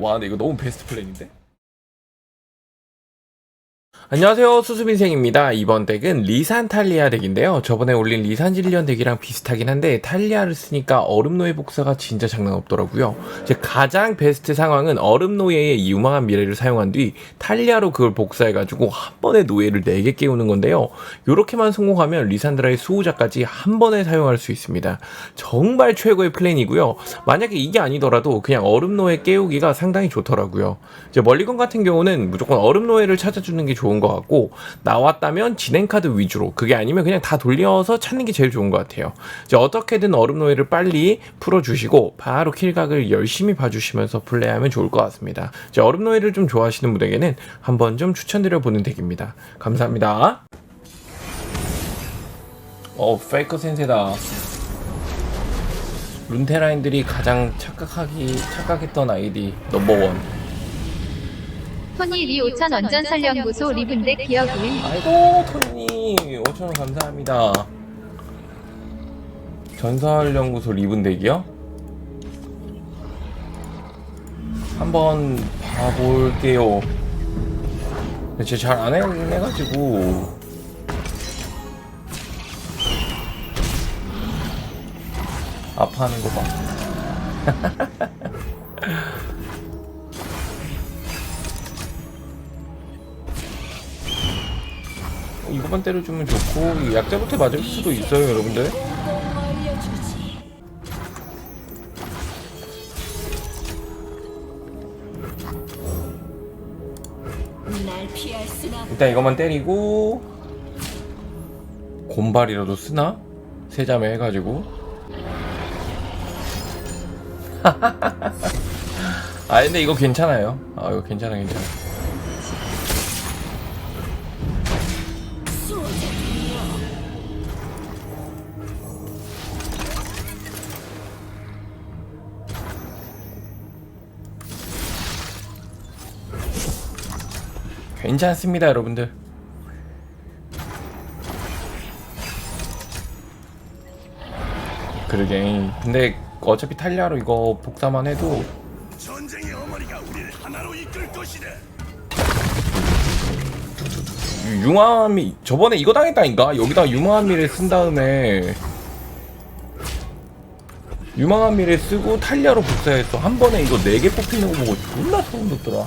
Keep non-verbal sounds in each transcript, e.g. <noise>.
와 근데 이거 너무 베스트 플랜인데? 안녕하세요. 수수민생입니다. 이번 덱은 리산 탈리아 덱인데요. 저번에 올린 리산 질리언 덱이랑 비슷하긴 한데 탈리아를 쓰니까 얼음노예 복사가 진짜 장난 없더라고요. 제 가장 베스트 상황은 얼음노예의 유망한 미래를 사용한 뒤 탈리아로 그걸 복사해가지고 한 번에 노예를 4개 깨우는 건데요. 요렇게만 성공하면 리산드라의 수호자까지 한 번에 사용할 수 있습니다. 정말 최고의 플랜이고요. 만약에 이게 아니더라도 그냥 얼음노예 깨우기가 상당히 좋더라고요. 이제 멀리건 같은 경우는 무조건 얼음노예를 찾아주는 게 좋은 것 같고 나왔다면 진행카드 위주로 그게 아니면 그냥 다 돌려서 찾는 게 제일 좋은 것 같아요. 이제 어떻게든 얼음노예를 빨리 풀어주시고 바로 킬각을 열심히 봐주시면서 플레이하면 좋을 것 같습니다. 이제 얼음노예를 좀 좋아하시는 분에게는 한번 좀 추천드려 보는 덱입니다. 감사합니다. 어 페이커 센세다. 룬테라인들이 가장 착각하기 착각했던 아이디 넘버원 토니 리 5천 원전설연구소 리분덱 기억 1 아이고 토니. 5천원 감사합니다. 전설연구소 리븐덱이요? 한번 봐볼게요. 제가 잘 안 해가지고. 아파하는 거봐 <laughs> 이거만 때려주면 좋고 약자부터 맞을 수도 있어요 여러분들. 일단 이것만 때리고 곰발이라도 쓰나? 세자매 해가지고. <laughs> 아 근데 이거 괜찮아요. 아 이거 괜찮아 괜찮아 괜찮습니다 여러분들 그러게 근데 어차피 탈리아로 이거 복사만 해도 전쟁의 어머니가 우리를 하나로 이끌 것이다. 유- 융화미 저번에 이거 당했다니까 여기다 융화미를 쓴 다음에 유망한 미래 쓰고 탈리아로 복사했어 한 번에 이거 4개 뽑히는 거 보고 존나 소름 돋더라.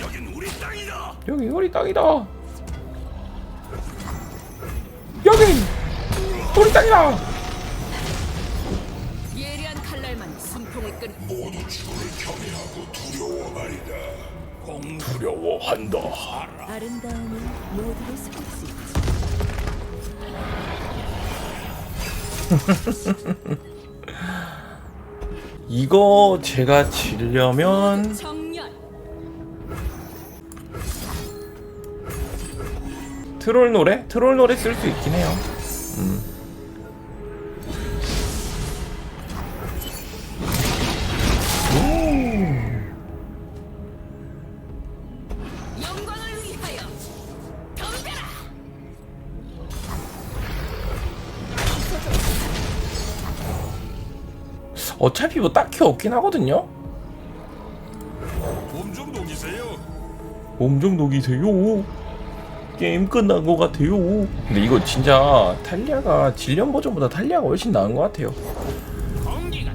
여긴 우리 땅이다. 여기 우리 땅이다. 여기 우리 땅이다. 예리한 칼날만 숨통을 끈 두려워한다. 아름다움은 모두를 속일 수 있지 <laughs> 이거 제가 지려면 정렬 트롤 노래? 트롤 노래 쓸 수 있긴 해요 음. 딱히 없긴 하거든요 몸좀 녹이세요. 몸 좀 녹이세요. 게임 끝난 것 같아요. 근데 이거 진짜 탈리아가 질련 버전보다 탈리아가 훨씬 나은 것 같아요. 공기가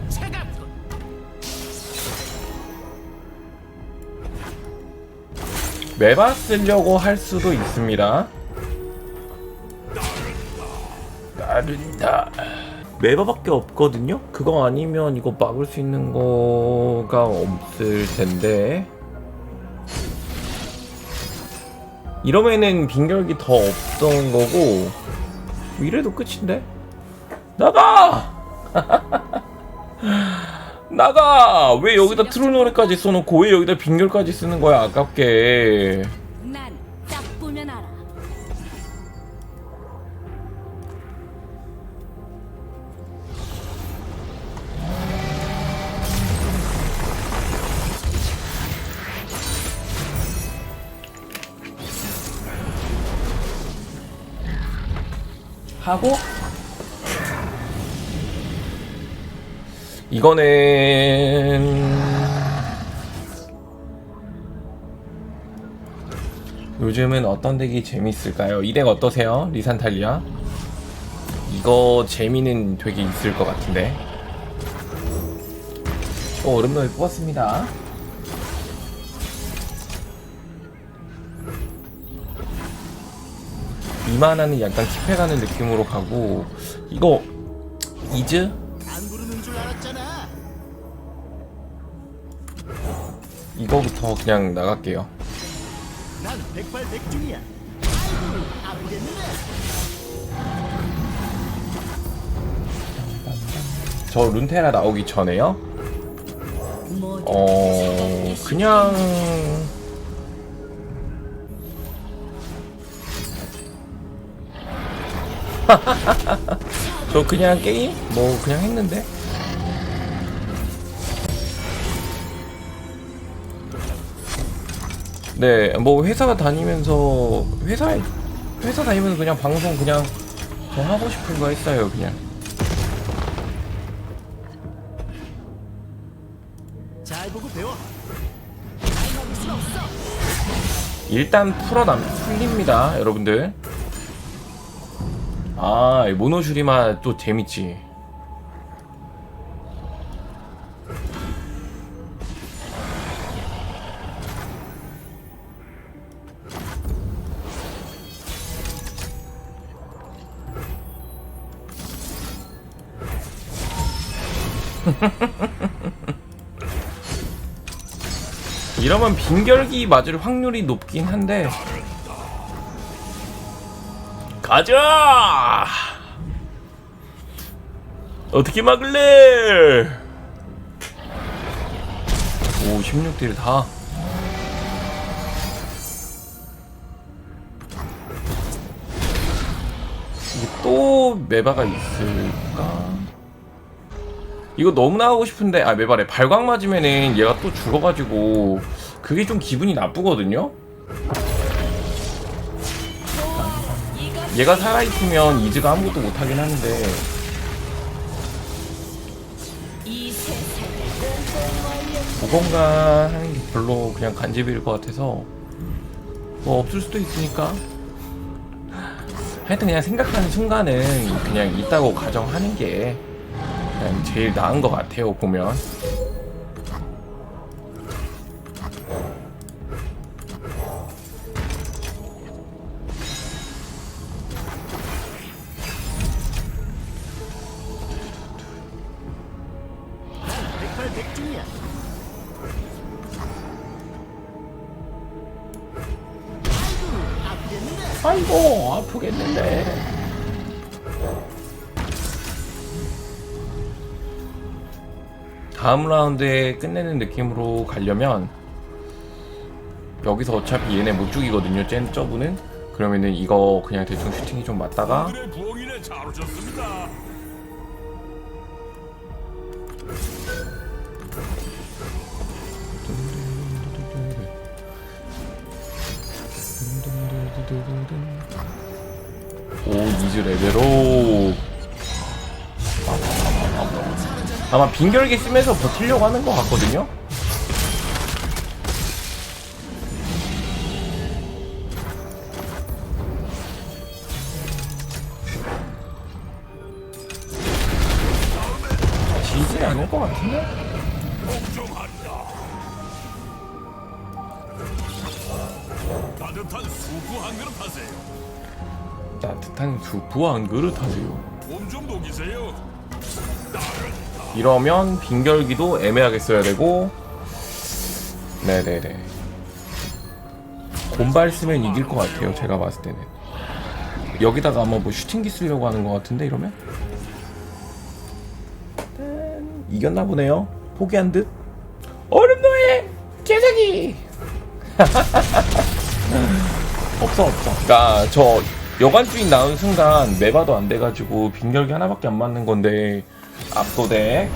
메바 쓰려고 할 수도 있습니다. 나른다. 메바밖에 없거든요? 그거 아니면 이거 막을 수 있는 거가 없을 텐데. 이러면은 빈결기 더 없던 거고, 이래도 끝인데? 나가! <laughs> 나가! 왜 여기다 트롤 노래까지 써놓고 왜 여기다 빈결까지 쓰는 거야, 아깝게. 하고 이거는 요즘은 어떤 덱이 재밌을까요? 이 덱 어떠세요? 리산탈리아? 이거 재미는 되게 있을 것 같은데 또 얼음놀이 뽑았습니다 이만하는 약간 킵해가는 느낌으로 가고 이거 이즈? 이거부터 그냥 나갈게요. 저 룬테라 나오기 전에요? 어 그냥 <laughs> 저 그냥 게임? 뭐 그냥 했는데? 네 뭐 회사 다니면서 회사 회사 다니면서 그냥 방송 그냥 저 하고 싶은 거 했어요 그냥. 잘 보고 배워. 일단 풀어남 풀립니다 여러분들 아 모노슈리마 또 재밌지. <laughs> 이러면 빈결기 맞을 확률이 높긴 한데 가자! 어떻게 막을래? 오 16딜 다. 이게 또 메바가 있을까? 이거 너무 나가고 싶은데 아 메바래. 발광 맞으면은 얘가 또 죽어가지고 그게 좀 기분이 나쁘거든요 얘가 살아있으면 이즈가 아무것도 못하긴 하는데. 보건가 하는 게 별로 그냥 간집일 것 같아서 뭐 없을 수도 있으니까. 하여튼 그냥 생각하는 순간은 그냥 있다고 가정하는 게 제일 나은 것 같아요 보면 아이고 아프겠는데. 다음 라운드에 끝내는 느낌으로 가려면 여기서 어차피 얘네 못 죽이거든요 쟤 저분은 그러면은 이거 그냥 대충 슈팅이 좀 맞다가 오 이즈 레벨로 아마 빈결기 쓰면서 버틸려고 하는 것 같거든요? 지진 않을 것 같은데? 따뜻한 수프 한 그릇 하세요. 따뜻한 수프 한 그릇 하세요. 몸좀 녹이세요. 이러면 빈결기도 애매하게 써야 되고. 네네네. 곰발 쓰면 이길 것 같아요 제가 봤을 때는. 여기다가 아마 뭐 슈팅기 쓰려고 하는 것 같은데 이러면? 짠, 이겼나 보네요. 포기한 듯? 얼음노예 개새끼 <laughs> 없어 없어. 그니까 저 여관주인 나온 순간 매바도 안 돼가지고 빈결기 하나밖에 안 맞는 건데 압도돼.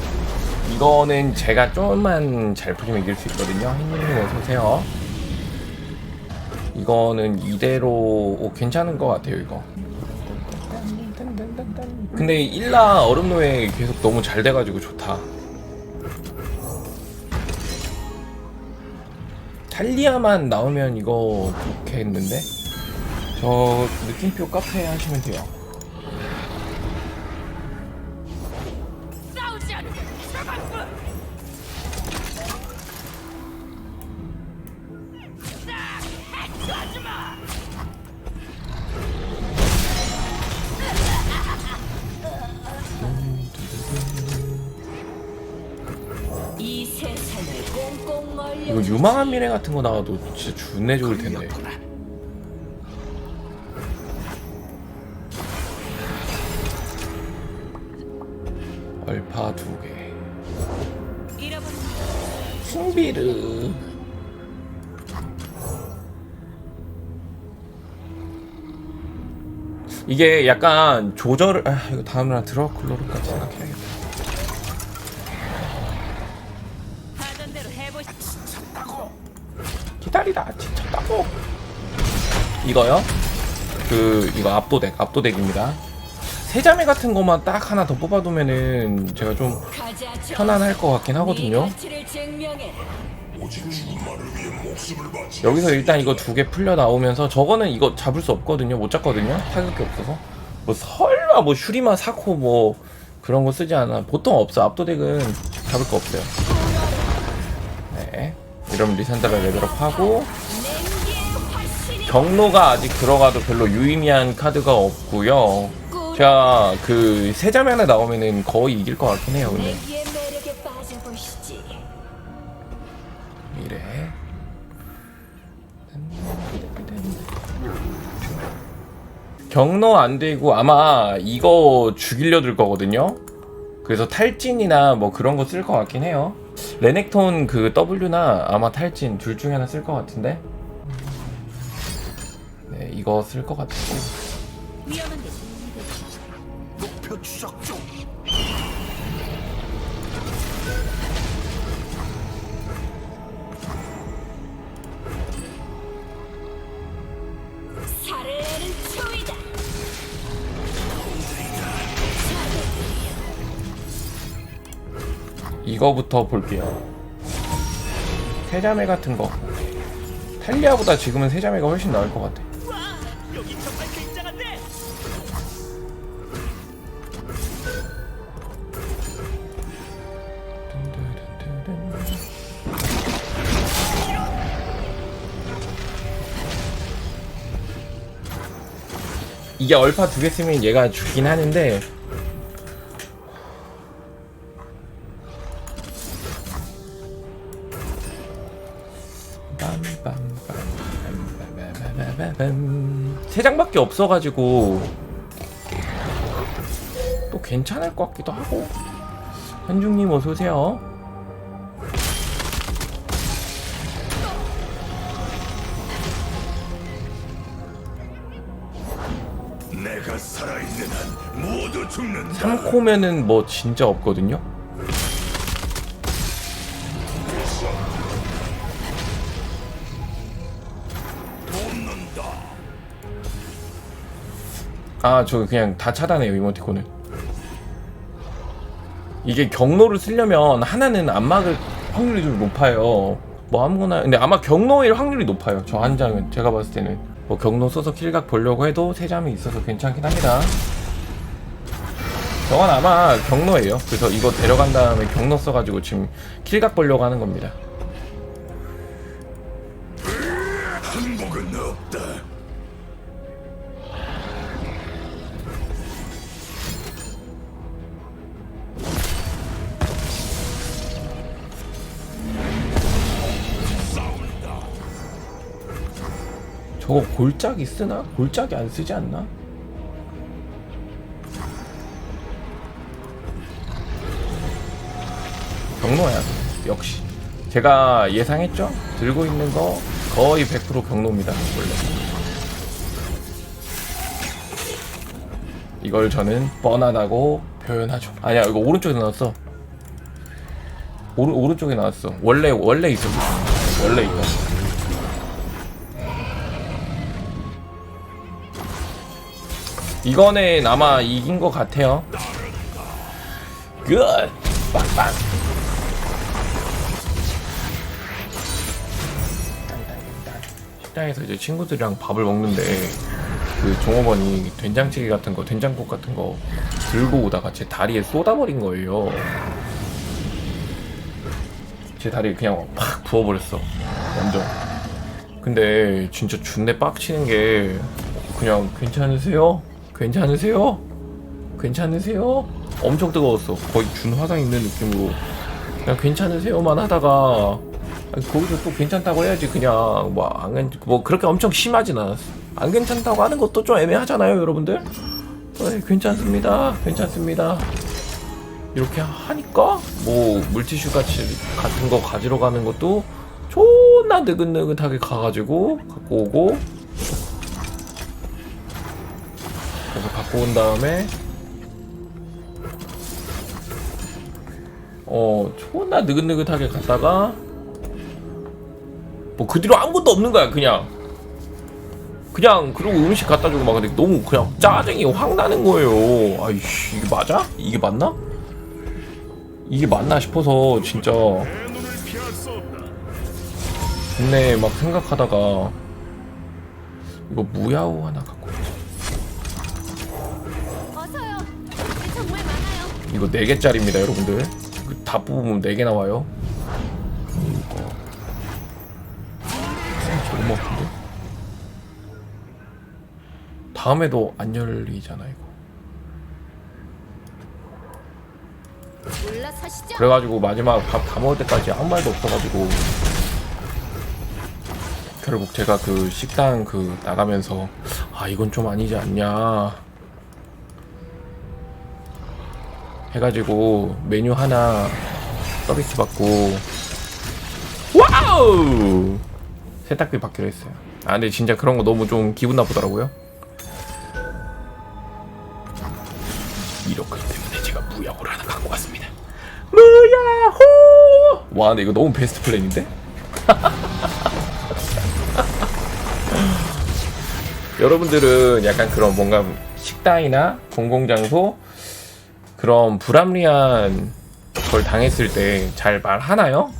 이거는 제가 좀만 잘 풀리면 이길 수 있거든요. 흰님님 어서오세요. 이거는 이대로 오, 괜찮은 것 같아요 이거. 근데 일라 얼음노예 계속 너무 잘 돼가지고 좋다. 탈리아만 나오면 이거 좋겠는데? 저 느낌표 카페 하시면 돼요. 이 세상을 꽁꽁 얼려 이거 유망한 미래 같은 거 나와도 진짜 준내 좋을 텐데. 얼파 두 개. 풍비르. 이게 약간 조절을 아 이거 다음날 드라큘러로까지 생각해야겠다. 기다리다 이거요? 그 이거 압도덱 압도덱입니다. 세자매 같은 거만 딱 하나 더 뽑아두면은 제가 좀 편안할 것 같긴 하거든요. 여기서 일단 이거 두 개 풀려 나오면서 저거는 이거 잡을 수 없거든요. 못 잡거든요. 타격이 없어서. 뭐 설마 뭐 슈리마 사코 뭐 그런 거 쓰지 않아. 보통 없어. 압도덱은 잡을 거 없어요. 네. 이러면 리산드라 레벨업하고 경로가 아직 들어가도 별로 유의미한 카드가 없고요. 제가 그 하나 나오면은 거의 이길 것 같긴 해요. 근데 이래. 경로 안 되고 아마 이거 죽이려 들 거거든요. 그래서 탈진이나 뭐 그런 거 쓸 것 같긴 해요. 레넥톤 그 W나 아마 탈진 둘 중에 하나 쓸 것 같은데. 네, 이거 쓸 것 같고. 목표 추적 중. 살을 내는 초이다 이거부터 볼게요. 세자매 같은 거. 탈리아보다 지금은 세자매가 훨씬 나을 것 같아. 이게 얼파 두 개 쓰면 얘가 죽긴 하는데. 세 장밖에 없어가지고. 또 괜찮을 것 같기도 하고. 현중님 어서 오세요. 3코면은 뭐 진짜 없거든요. 아, 저 그냥 다 차단해요, 이모티콘은. 이게 경로를 쓰려면 하나는 안 막을 확률이 좀 높아요. 뭐 아무거나 근데 아마 경로일 확률이 높아요. 저 한 장은 제가 봤을 때는 뭐 경로 써서 킬각 보려고 해도 세 장이 있어서 괜찮긴 합니다. 저건 아마 경로예요. 그래서 이거 데려간 다음에 경로 써가지고 지금 킬각 보려고 하는 겁니다. 항복은 없다. 저거 골짜기 쓰나? 골짜기 안 쓰지 않나? 경로야 역시 제가 예상했죠? 들고 있는 거 거의 100% 경로입니다 원래 이걸 저는 뻔하다고 표현하죠 아니야 이거 오른쪽에 나왔어 오른, 오른쪽에 나왔어 원래 원래 있었어 원래 있었어 이거는 아마 이긴 것 같아요. 굿! 빵빵! 식당에서 이제 친구들이랑 밥을 먹는데 그 종업원이 된장찌개 같은 거, 된장국 같은 거 들고 오다가 제 다리에 쏟아버린 거예요. 제 다리에 그냥 팍 부어버렸어. 완전. 근데 진짜 준내 빡치는 게 그냥 괜찮으세요? 괜찮으세요? 괜찮으세요? 엄청 뜨거웠어. 거의 준 화상 있는 느낌으로 그냥 괜찮으세요만 하다가 거기서 또 괜찮다고 해야지 그냥 뭐안뭐 그렇게 엄청 심하진 않았어. 안 괜찮다고 하는 것도 좀 애매하잖아요, 여러분들. 네, 괜찮습니다. 괜찮습니다. 이렇게 하니까 뭐 물티슈 같이 같은 거 가지러 가는 것도 존나 느긋느긋하게 가가지고 갖고 오고 그래서 갖고 온 다음에 어 존나 느긋느긋하게 갔다가 뭐 그 뒤로 아무것도 없는 거야 그냥 그냥 그리고 음식 갖다 주고 막 근데 너무 그냥 짜증이 확 나는 거예요 아이씨 이게 맞아? 이게 맞나? 이게 맞나 싶어서 진짜 내. 좋네 막 생각하다가 이거 무야호 하나 갖고 많아요. 이거 4개짜리입니다 여러분들 이거 다 뽑으면 4개 나와요 다음에도 안 열리잖아 이거. 그래가지고 마지막 밥 다 먹을 때까지 아무 말도 없어가지고. 결국 제가 그 식당 그 나가면서 아 이건 좀 아니지 않냐. 해가지고 메뉴 하나 서비스 받고. 와우! 세탁비 받기로 했어요. 아 근데 진짜 그런 거 너무 좀 기분 나쁘더라고요 와, 근데 이거 너무 베스트 플랜인데? <laughs> 여러분들은 약간 그런 뭔가 식당이나 공공장소 그런 불합리한 걸 당했을 때 잘 말하나요?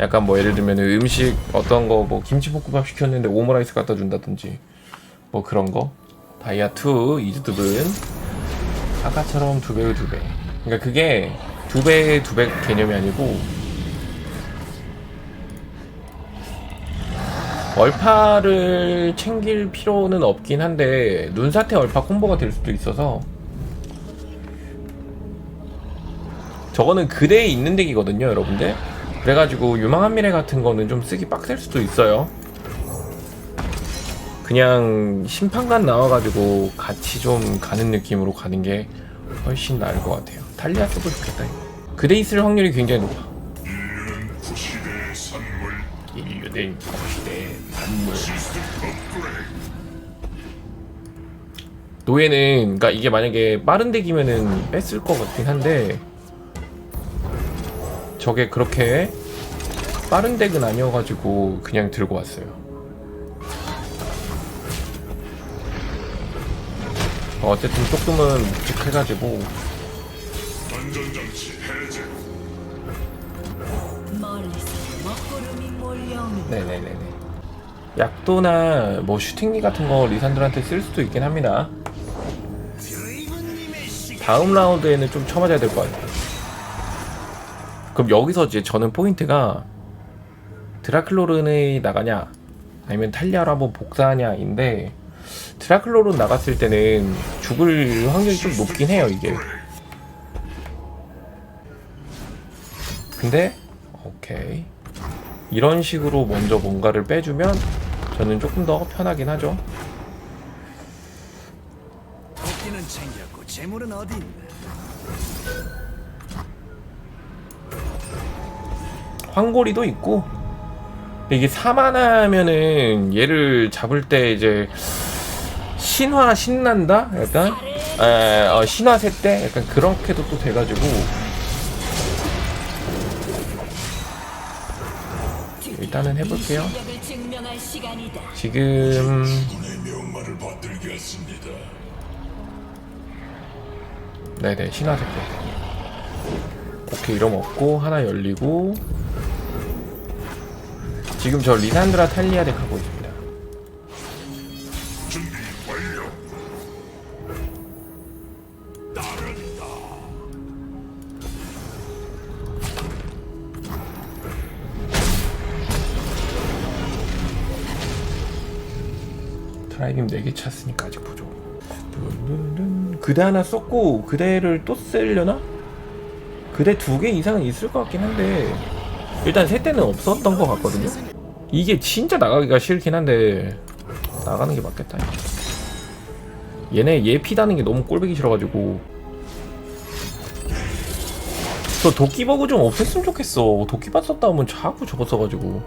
약간 뭐 예를 들면 음식 어떤 거 뭐 김치볶음밥 시켰는데 오므라이스 갖다 준다든지 뭐 그런 거 다이아2 이즈드분 아까처럼 두 배의 두 배. 그러니까 그게 두 배의 두 배 개념이 아니고 얼파를 챙길 필요는 없긴 한데 눈사태 얼파 콤보가 될 수도 있어서 저거는 그대에 있는 덱이거든요 여러분들 그래가지고 유망한 미래 같은 거는 좀 쓰기 빡셀 수도 있어요 그냥 심판관 나와가지고 같이 좀 가는 느낌으로 가는 게 훨씬 나을 것 같아요. 탈리아 써도 좋겠다. 그대 있을 확률이 굉장히 높아. 인류된 노예는 그러니까 이게 만약에 빠른 덱이면은 뺐을 것 같긴 한데 저게 그렇게 빠른 덱은 아니어가지고 그냥 들고 왔어요. 어, 어쨌든 조금은 묵직해가지고 네네네네. 약도나 뭐 슈팅기 같은 거 리산들한테 쓸 수도 있긴 합니다. 다음 라운드에는 좀 쳐맞아야 될 것 같아요. 그럼 여기서 이제 저는 포인트가 드라클로른이 나가냐 아니면 탈리아로 한번 복사하냐인데 드라클로른 나갔을 때는 죽을 확률이 좀 높긴 해요 이게. 근데 오케이 이런 식으로 먼저 뭔가를 빼주면 저는 조금 더 편하긴 하죠. 도끼는 챙겼고 재물은 어디 있나? 황고리도 있고 이게 사만하면은 얘를 잡을 때 이제 신화 신난다 약간 에, 어, 신화 셋때 약간 그렇게도 또 돼가지고 일단은 해볼게요. 지금 네네 신화색 게 오케이 이러면 없고 하나 열리고 지금 저 리산드라 탈리아 덱 하고 있습니다. 드라이빙 4개 찼으니까 아직 부족 그대 하나 썼고 그대를 또 쓰려나? 그대 두 개 이상은 있을 것 같긴 한데 일단 세 대는 없었던 것 같거든요. 이게 진짜 나가기가 싫긴 한데 나가는 게 맞겠다. 얘네 얘 피다는 게 너무 꼴보기 싫어가지고. 저 도끼버그 좀 없앴으면 좋겠어. 도끼바 썼다 하면 자꾸 저거 써가지고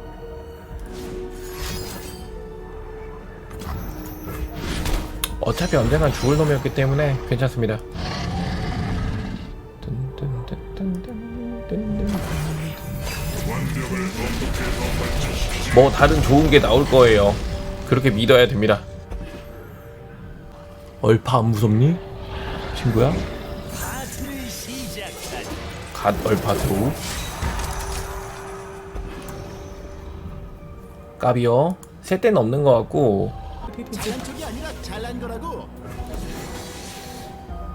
어차피 언젠간 죽을 놈이었기 때문에 괜찮습니다. 뭐 다른 좋은 게 나올 거예요. 그렇게 믿어야 됩니다. 얼파 안 무섭니? 친구야? 갓 얼파 드로우 까비요 세 대는 없는 것 같고 잘난 거라고.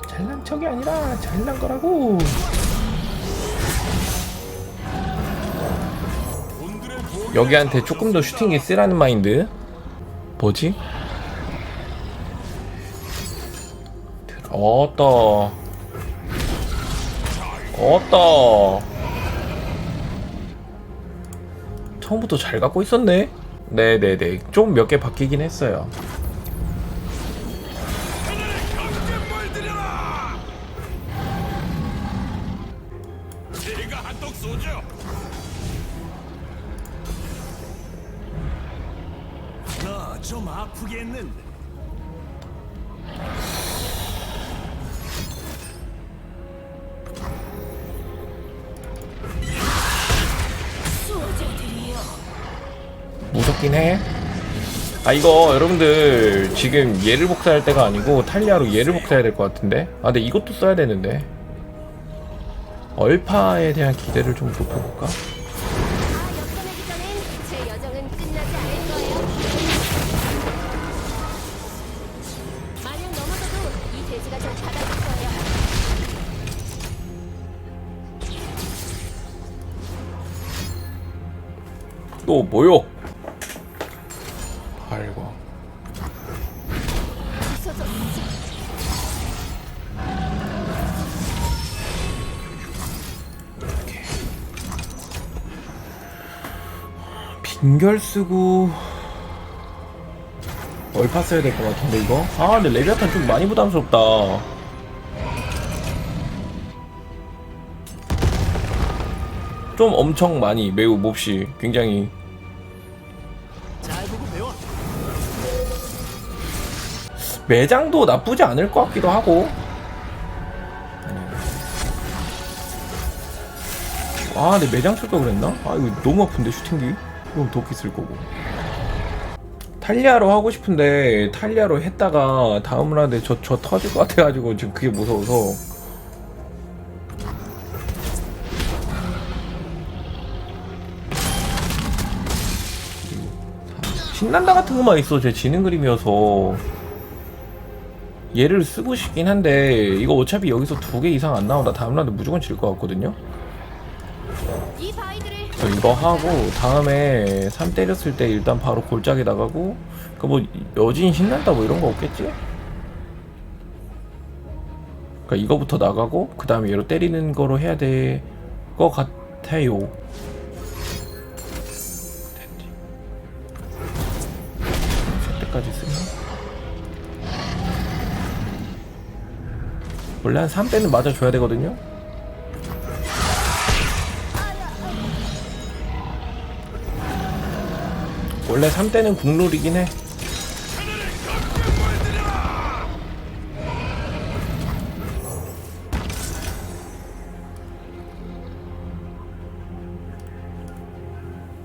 잘난 척이 아니라 잘난 거라고. 여기한테 조금 더 슈팅기 쓰라는 마인드? 뭐지? 어따 어따 처음부터 잘 갖고 있었네? 네네네. 좀 몇 개 바뀌긴 했어요 한턱 쏘죠. 너좀 아프겠는데. 무섭긴 해. 아 이거 여러분들 지금 얘를 복사할 때가 아니고 탈리아로 얘를 복사해야 될 것 같은데. 아 근데 이것도 써야 되는데. 얼파에 대한 기대를 좀 높여볼까? 역전하기 전 빈결 쓰고 얼파 써야 될 것 같은데 이거? 아 근데 레비아탄 좀 많이 부담스럽다. 좀 엄청 많이 매우 몹시 굉장히. 매장도 나쁘지 않을 것 같기도 하고. 아, 근데 매장 쓸걸 그랬나? 아, 이거 너무 아픈데, 슈팅기? 그럼 도끼 쓸 거고. 탈리아로 하고 싶은데, 탈리아로 했다가, 다음 라운드에 저, 저 터질 것 같아가지고, 지금 그게 무서워서. 신난다 같은 것만 있어, 제 지능 그림이어서. 얘를 쓰고 싶긴 한데 이거 어차피 여기서 두 개 이상 안 나온다 다음 라운드 무조건 질 것 같거든요 이 그래서 이거 하고 다음에 3 때렸을 때 일단 바로 골짜기 나가고 그 뭐 여진 신난다 뭐 이런 거 없겠지? 그러니까 이거부터 나가고 그 다음에 얘로 때리는 거로 해야 될 것 같아요. 때까지 쓰면 원래 한 3대는 맞아줘야 되거든요 원래 3대는 국룰이긴 해.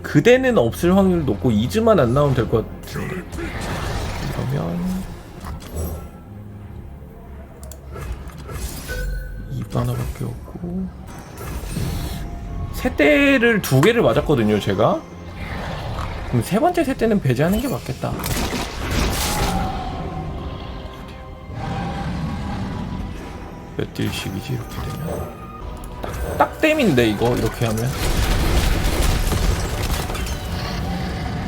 그대는 없을 확률 높고 이즈만 안 나오면 될 것 같은데 이러면 하나밖에 없고. 세 대를 두 개를 맞았거든요 제가 그럼 세 번째 세 대는 배제하는 게 맞겠다. 몇 딜씩이지 이렇게 되면? 딱, 딱 댐인데 이거 이렇게 하면?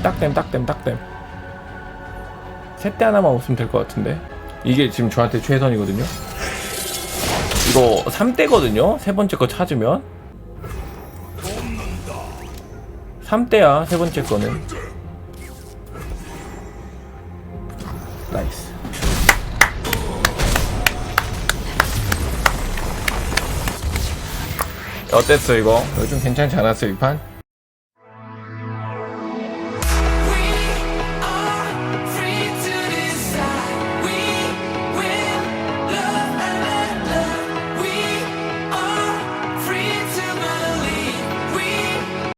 딱댐 딱댐 딱댐 세대 하나만 없으면 될 것 같은데? 이게 지금 저한테 최선이거든요? 이거 3대거든요? 세 번째 거 찾으면 3대야 세 번째 거는 나이스 어땠어 이거? 좀 괜찮지 않았어 이 판?